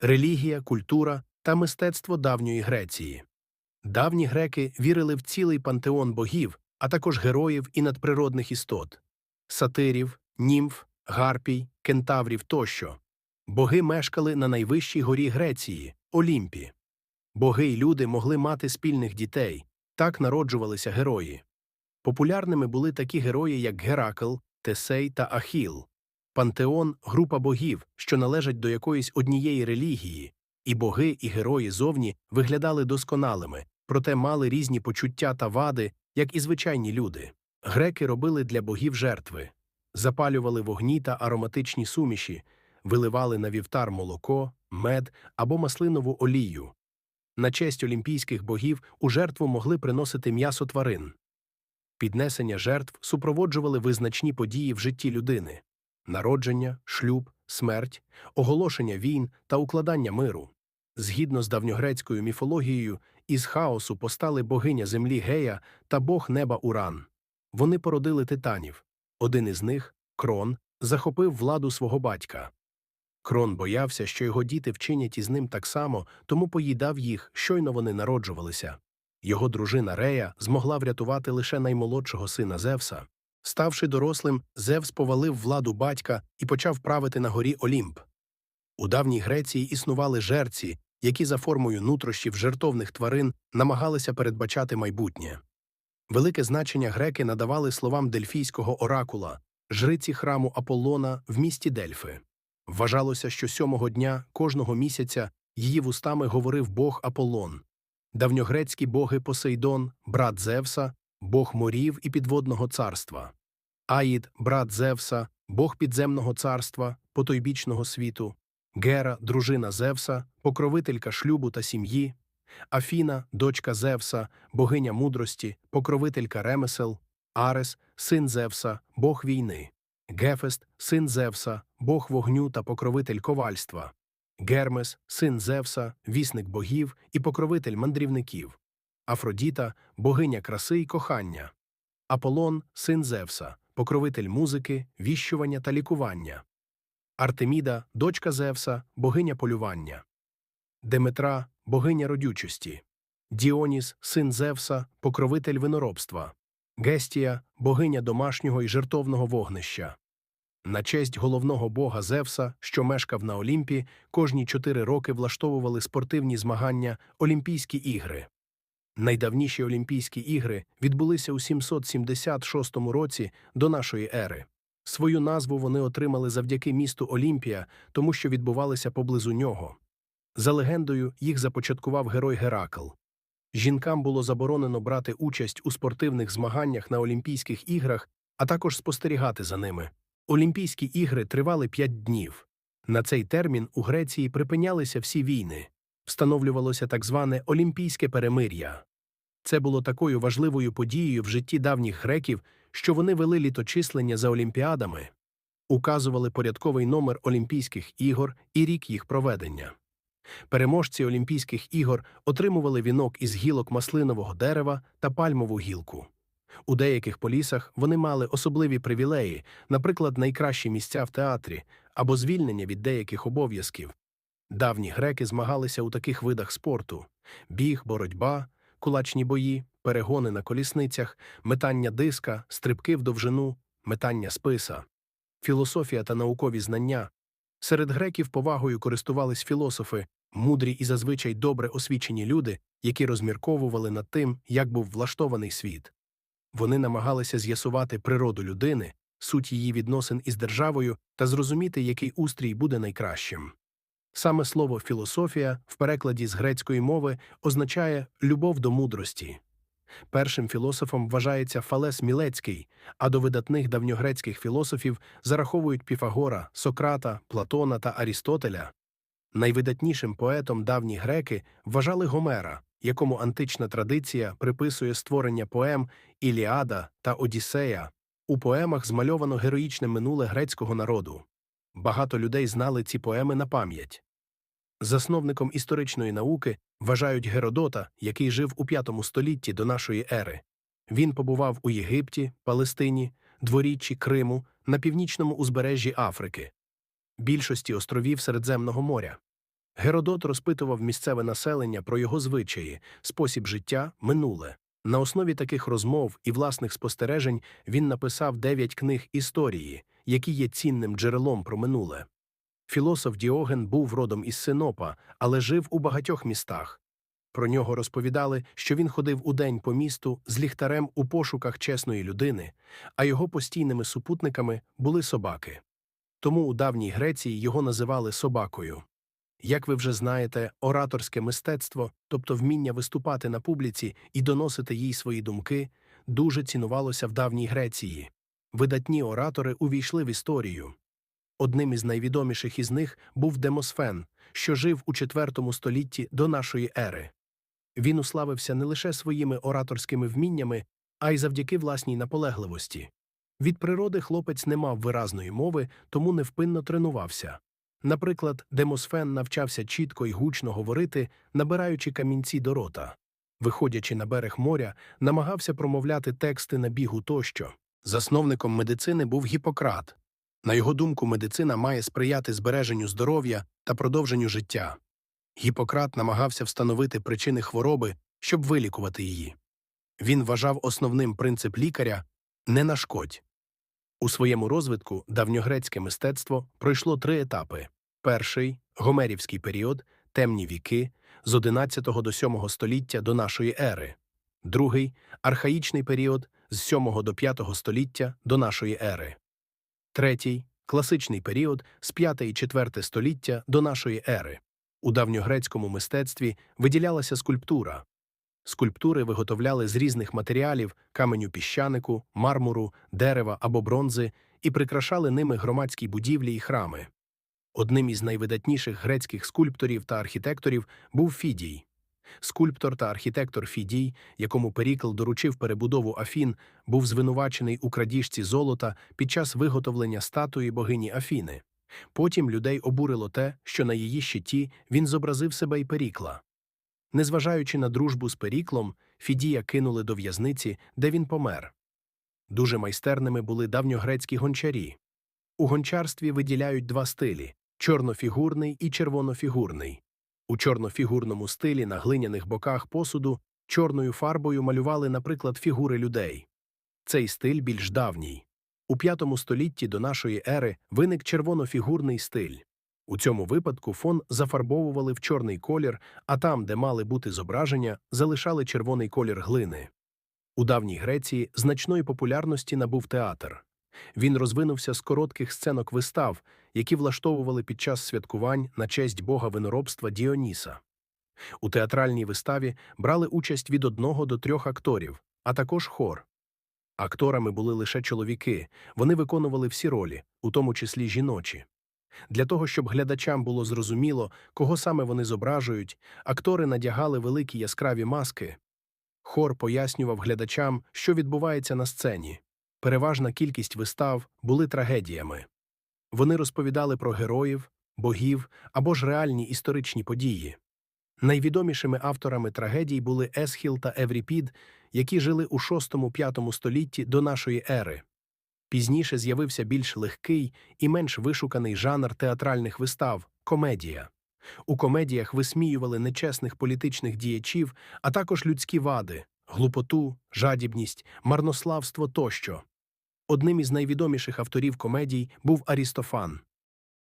релігія, культура та мистецтво давньої Греції. Давні греки вірили в цілий пантеон богів, а також героїв і надприродних істот сатирів, німф, гарпій, кентаврів тощо. Боги мешкали на найвищій горі Греції Олімпі. Боги й люди могли мати спільних дітей, так народжувалися герої. Популярними були такі герої, як Геракл, Тесей та Ахіл. Пантеон група богів, що належать до якоїсь однієї релігії, і боги і герої зовні виглядали досконалими, проте мали різні почуття та вади, як і звичайні люди. Греки робили для богів жертви, запалювали вогні та ароматичні суміші, виливали на вівтар молоко, мед або маслинову олію. На честь олімпійських богів у жертву могли приносити м'ясо тварин. Піднесення жертв супроводжували визначні події в житті людини народження, шлюб, смерть, оголошення війн та укладання миру. Згідно з давньогрецькою міфологією, із хаосу постали богиня землі Гея та бог неба Уран. Вони породили титанів. Один із них, Крон, захопив владу свого батька. Крон боявся, що його діти вчинять із ним так само, тому поїдав їх, щойно вони народжувалися. Його дружина Рея змогла врятувати лише наймолодшого сина Зевса. Ставши дорослим, Зевс повалив владу батька і почав правити на горі Олімп. У давній Греції існували жерці, які за формою нутрощів жертовних тварин намагалися передбачати майбутнє. Велике значення греки надавали словам дельфійського оракула, жриці храму Аполлона в місті Дельфи. Вважалося, що сьомого дня кожного місяця її вустами говорив бог Аполлон. Давньогрецькі боги Посейдон, брат Зевса, бог морів і підводного царства, Аїд, брат Зевса, бог підземного царства, потойбічного світу, Гера, дружина Зевса, покровителька шлюбу та сім'ї, Афіна, дочка Зевса, богиня мудрості, покровителька ремесел, Арес, син Зевса, бог війни, Гефест, син Зевса, бог вогню та покровитель ковальства, Гермес, син Зевса, вісник богів і покровитель мандрівників, Афродіта, богиня краси й кохання, Аполлон, син Зевса, покровитель музики, віщування та лікування, Артеміда, дочка Зевса, богиня полювання, Деметра, богиня родючості, Діоніс, син Зевса, покровитель виноробства, Гестія, богиня домашнього і жертовного вогнища. На честь головного бога Зевса, що мешкав на Олімпі, кожні чотири роки влаштовували спортивні змагання Олімпійські ігри. Найдавніші Олімпійські ігри відбулися у 776 році до нашої ери. Свою назву вони отримали завдяки місту Олімпія, тому що відбувалися поблизу нього. За легендою, їх започаткував герой Геракл. Жінкам було заборонено брати участь у спортивних змаганнях на Олімпійських іграх, а також спостерігати за ними. Олімпійські ігри тривали п'ять днів. На цей термін у Греції припинялися всі війни, встановлювалося так зване Олімпійське перемир'я. Це було такою важливою подією в житті давніх греків, що вони вели літочислення за олімпіадами, указували порядковий номер Олімпійських ігор і рік їх проведення. Переможці Олімпійських ігор отримували вінок із гілок маслинового дерева та пальмову гілку. У деяких полісах вони мали особливі привілеї, наприклад, найкращі місця в театрі або звільнення від деяких обов'язків. Давні греки змагалися у таких видах спорту біг, боротьба, кулачні бої, перегони на колісницях, метання диска, стрибки в довжину, метання списа, філософія та наукові знання. Серед греків повагою користувались філософи, мудрі і зазвичай добре освічені люди, які розмірковували над тим, як був влаштований світ. Вони намагалися з'ясувати природу людини, суть її відносин із державою та зрозуміти, який устрій буде найкращим. Саме слово філософія в перекладі з грецької мови означає любов до мудрості. Першим філософом вважається Фалес Мілецький, а до видатних давньогрецьких філософів зараховують Піфагора, Сократа, Платона та Арістотеля. Найвидатнішим поетом давні греки вважали Гомера, якому антична традиція приписує створення поем Іліада та Одіссея. У поемах змальовано героїчне минуле грецького народу. Багато людей знали ці поеми на пам'ять. Засновником історичної науки вважають Геродота, який жив у V столітті до нашої ери. Він побував у Єгипті, Палестині, дворіччі Криму, на північному узбережжі Африки, більшості островів Середземного моря. Геродот розпитував місцеве населення про його звичаї, спосіб життя, минуле. На основі таких розмов і власних спостережень він написав дев'ять книг історії, які є цінним джерелом про минуле. Філософ Діоген був родом із Синопа, але жив у багатьох містах. Про нього розповідали, що він ходив удень по місту з ліхтарем у пошуках чесної людини, а його постійними супутниками були собаки. Тому у давній Греції його називали собакою. Як ви вже знаєте, ораторське мистецтво, тобто вміння виступати на публіці і доносити їй свої думки, дуже цінувалося в давній Греції. Видатні оратори увійшли в історію. Одним із найвідоміших із них був Демосфен, що жив у IV столітті до нашої ери. Він уславився не лише своїми ораторськими вміннями, а й завдяки власній наполегливості. Від природи хлопець не мав виразної мови, тому невпинно тренувався. Наприклад, Демосфен навчався чітко й гучно говорити, набираючи камінці до рота. Виходячи на берег моря, намагався промовляти тексти на бігу тощо. Засновником медицини був Гіппократ. На його думку, медицина має сприяти збереженню здоров'я та продовженню життя. Гіппократ намагався встановити причини хвороби, щоб вилікувати її. Він вважав основним принцип лікаря не нашкодь. У своєму розвитку давньогрецьке мистецтво пройшло три етапи: перший гомерівський період, темні віки з 11 до 7 століття до нашої ери, другий архаїчний період з 7 до 5 століття до нашої ери, третій класичний період з 5 і 4 століття до нашої ери. У давньогрецькому мистецтві виділялася скульптура. Скульптури виготовляли з різних матеріалів каменю піщанику, мармуру, дерева або бронзи і прикрашали ними громадські будівлі і храми. Одним із найвидатніших грецьких скульпторів та архітекторів був Фідій. Скульптор та архітектор Фідій, якому Перікл доручив перебудову Афін, був звинувачений у крадіжці золота під час виготовлення статуї богині Афіни. Потім людей обурило те, що на її щиті він зобразив себе й Перікла. Незважаючи на дружбу з Періклом, Фідія кинули до в'язниці, де він помер. Дуже майстерними були давньогрецькі гончарі. У гончарстві виділяють два стилі чорнофігурний і червонофігурний. У чорнофігурному стилі на глиняних боках посуду чорною фарбою малювали, наприклад, фігури людей. Цей стиль більш давній. У V столітті до нашої ери виник червонофігурний стиль. У цьому випадку фон зафарбовували в чорний колір, а там, де мали бути зображення, залишали червоний колір глини. У давній Греції значної популярності набув театр. Він розвинувся з коротких сценок вистав, які влаштовували під час святкувань на честь бога виноробства Діоніса. У театральній виставі брали участь від одного до трьох акторів, а також хор. Акторами були лише чоловіки, вони виконували всі ролі, у тому числі жіночі. Для того, щоб глядачам було зрозуміло, кого саме вони зображують, актори надягали великі яскраві маски. Хор пояснював глядачам, що відбувається на сцені. Переважна кількість вистав були трагедіями. Вони розповідали про героїв, богів або ж реальні історичні події. Найвідомішими авторами трагедій були Есхіл та Евріпід, які жили у VI-V столітті до нашої ери. Пізніше з'явився більш легкий і менш вишуканий жанр театральних вистав комедія. У комедіях висміювали нечесних політичних діячів, а також людські вади, глупоту, жадібність, марнославство тощо. Одним із найвідоміших авторів комедій був Арістофан.